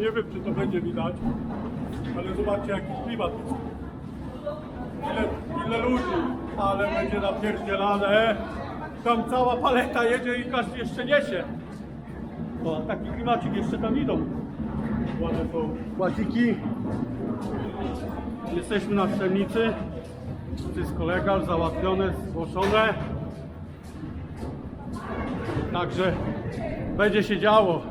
Nie wiem, czy to będzie widać, ale zobaczcie, jaki klimat. Ile, ile ludzi, ale będzie napierdzielane. Tam cała paleta jedzie i każdy jeszcze niesie. O, taki klimacik jeszcze tam idą. Ładne są łaziki. Jesteśmy na strzelnicy. Wszystko legal, załatwione, zgłoszone. Także będzie się działo.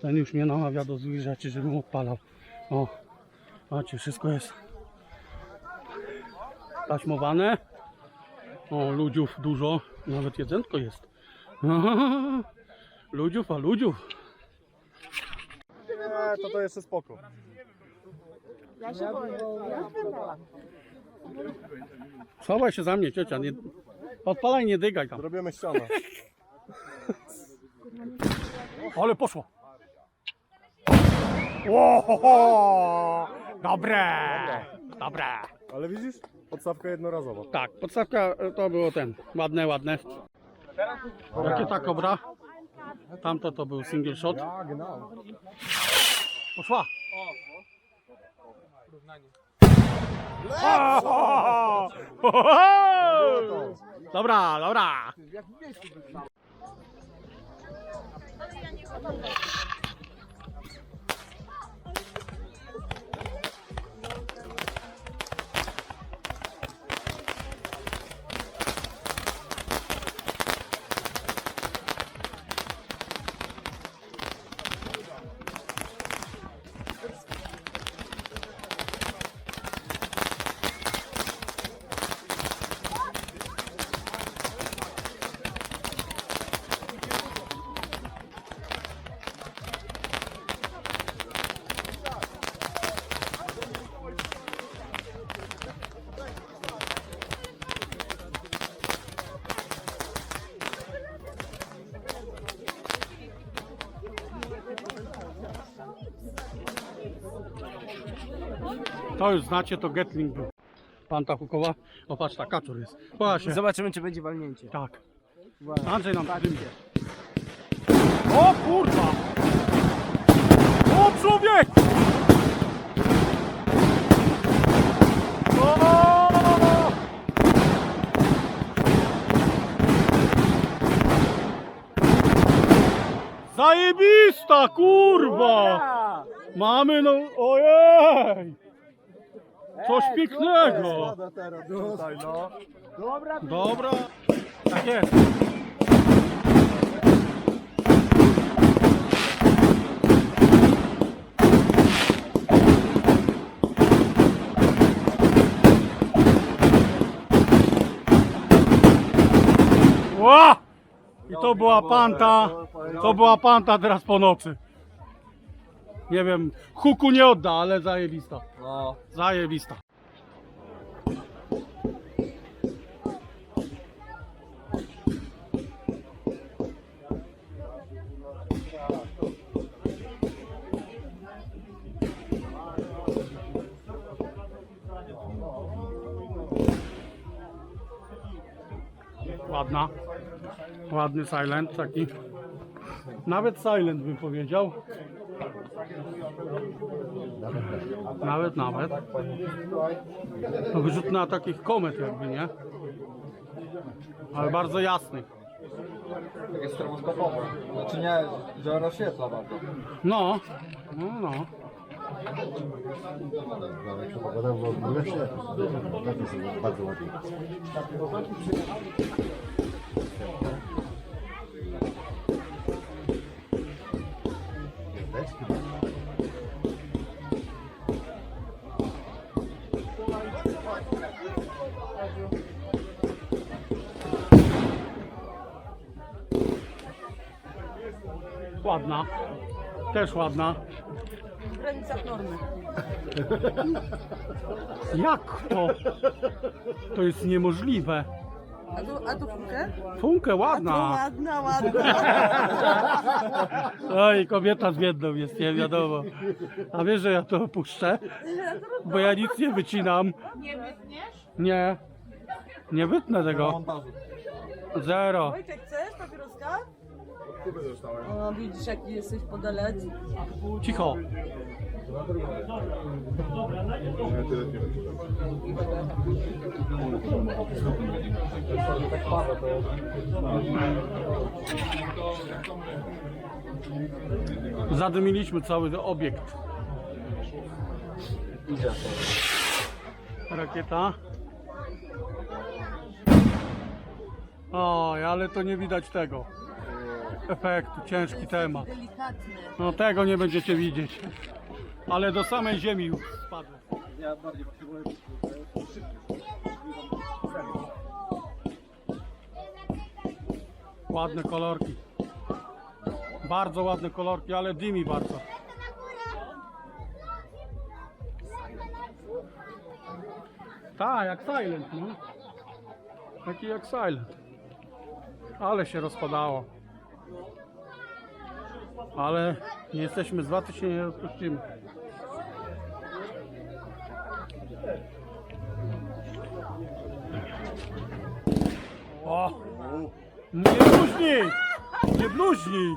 Ten już mnie namawia do złych rzeczy, żebym odpalał. O, macie, wszystko jest taśmowane. O, ludziów dużo, nawet jedzonko jest. Ludziów, a ludziów. Nie, to to jeszcze spoko. Schowaj się za mnie, ciocia. Nie... Odpalaj, nie dygaj tam. Zrobimy ścianę. Ale poszło. Ohoho! Dobre! Dobre! Ale widzisz? Podstawka jednorazowa. Tak, podstawka to było ten. Ładne, ładne. Jakie ta kobra? Tamto to był single shot. Poszła. Dobra, dobra. To już znacie, to Getling był. Panta Hukowa. O patrz, ta kaczor jest. Właśnie. Zobaczymy, czy będzie walnięcie. Tak. Andrzej nam wymie. O kurwa! O człowiek! O! Zajebista kurwa! Mamy no, ojej! Coś pięknego! Tutaj no. Dobra. Tak jest. Ła! I to była panta. To była panta teraz po nocy. Nie wiem, huku nie odda, ale zajebista. No. Zajebista. Ładna. Ładny silent taki. Nawet silent bym powiedział. Nawet, nawet. To wyrzut na takich komet jakby, nie? Ale bardzo jasnych. Takie stroboskopowe. Znaczy nie, że rozświetla bardzo. No, no, no. Pogoda w bardzo ładnie. Ładna. Też ładna. w granicach normy. Jak to? To jest niemożliwe. A tu, a tu funkę? Funkę A tu ładna. ładna, ładna. Oj, kobieta z biedną jest, nie wiadomo. A wiesz, że ja to opuszczę? Bo ja nic nie wycinam. Nie wytniesz? Nie. Nie wytnę tego. Zero. Wojtek, papieroska? O, widzisz jaki jesteś podalec. Cicho. Zadymiliśmy cały obiekt. Rakieta. Oj, ale to nie widać tego efektu, ciężki temat. Delikatny. No tego nie będziecie widzieć. Ale do samej ziemi już spadł. Ja bardziej potrzebuję Ładne kolorki. Bardzo ładne kolorki, ale dymi bardzo. Tak, jak Silent, no. Taki jak Silent. Ale się rozpadało. Ale nie jesteśmy z wady, się nie rozpuścimy. O! Nie bluźnij! Nie bluźnij!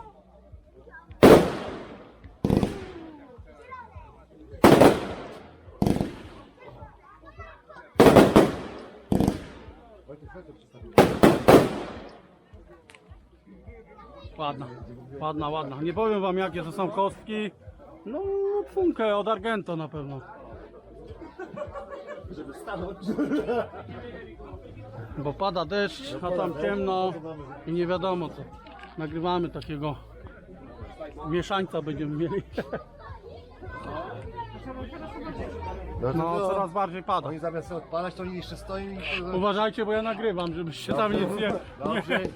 Ładna, ładna, ładna. Nie powiem wam jakie to są kostki. No, funkę od Argento na pewno. Bo pada deszcz, a tam ciemno i nie wiadomo co. Nagrywamy takiego mieszańca będziemy mieli. No, coraz bardziej pada. Oni zamiast sobie odpalać, to oni jeszcze stoją i... Uważajcie, bo ja nagrywam, żebyście tam nic nie... Dobrze. nie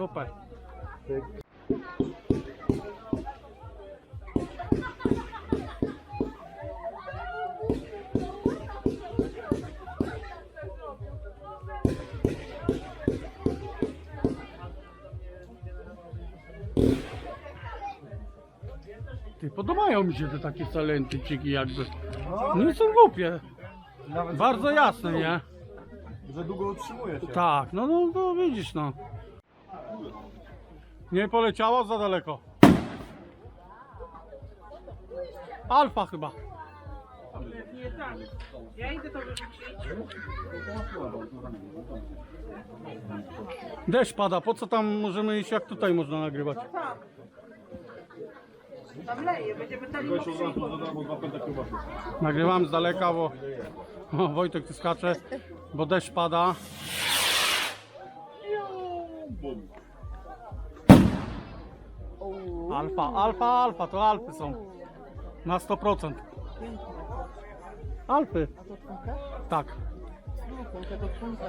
Super. Ty, podobają mi się te takie talentyciki jakby. Nie są głupie. Bardzo jasne, nie? Że długo utrzymuje się. Tak, no, no, no widzisz no. Nie poleciało za daleko. Alfa chyba. Ja idę to wyrzucić. Deszcz pada, po co tam możemy iść, jak tutaj można nagrywać? Tak. Tam leje, będziemy dali Nagrywam z daleka, bo o, Wojtek tu skacze, bo deszcz pada. Alfa, alfa, alfa, to Alpy są. Na 100%. Alpy. A to funka? Tak. No, funka to funka.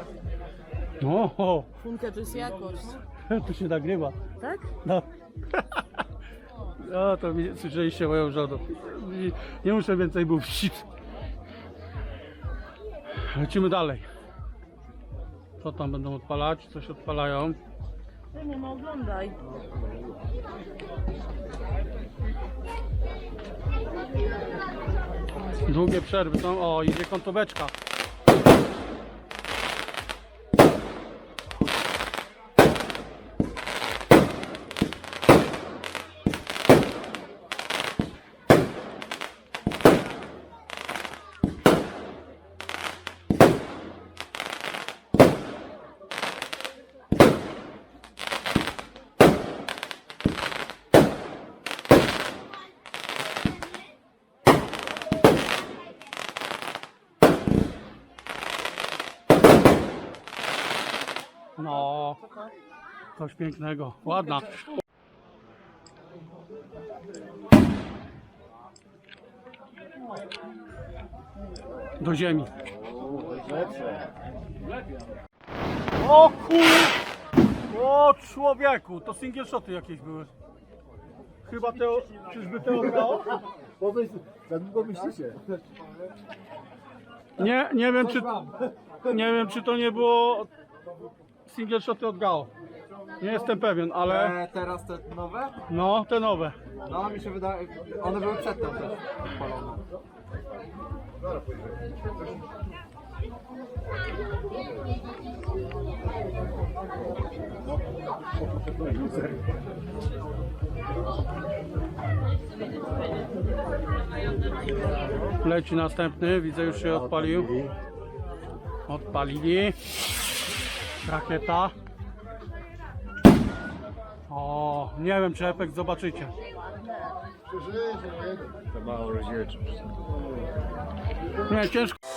No, o, Funka to jest jakość. tu się nagrywa. Tak? No. No to mi- słyszeliście moją żonę. Nie, nie muszę więcej mówić. Lecimy dalej. Co tam będą odpalać? Coś odpalają. Ty no, oglądaj. Długie przerwy są. O, idzie kątoweczka. No, coś pięknego. Ładna. Do ziemi. O kur... O człowieku, to single shoty jakieś były. Chyba te... Czyżby te? Powiedz, za długo myślicie. Nie, nie wiem czy... Nie wiem, czy to nie było single shoty od Gao. Nie jestem pewien, ale E, teraz te nowe? no, te nowe. No mi się wydaje, one były przedtem też palone. Leci następny, widzę już się odpalił. Odpalili. Rakieta. O, nie wiem czy efekt zobaczycie. To mało rozdzielczy. Nie, ciężko.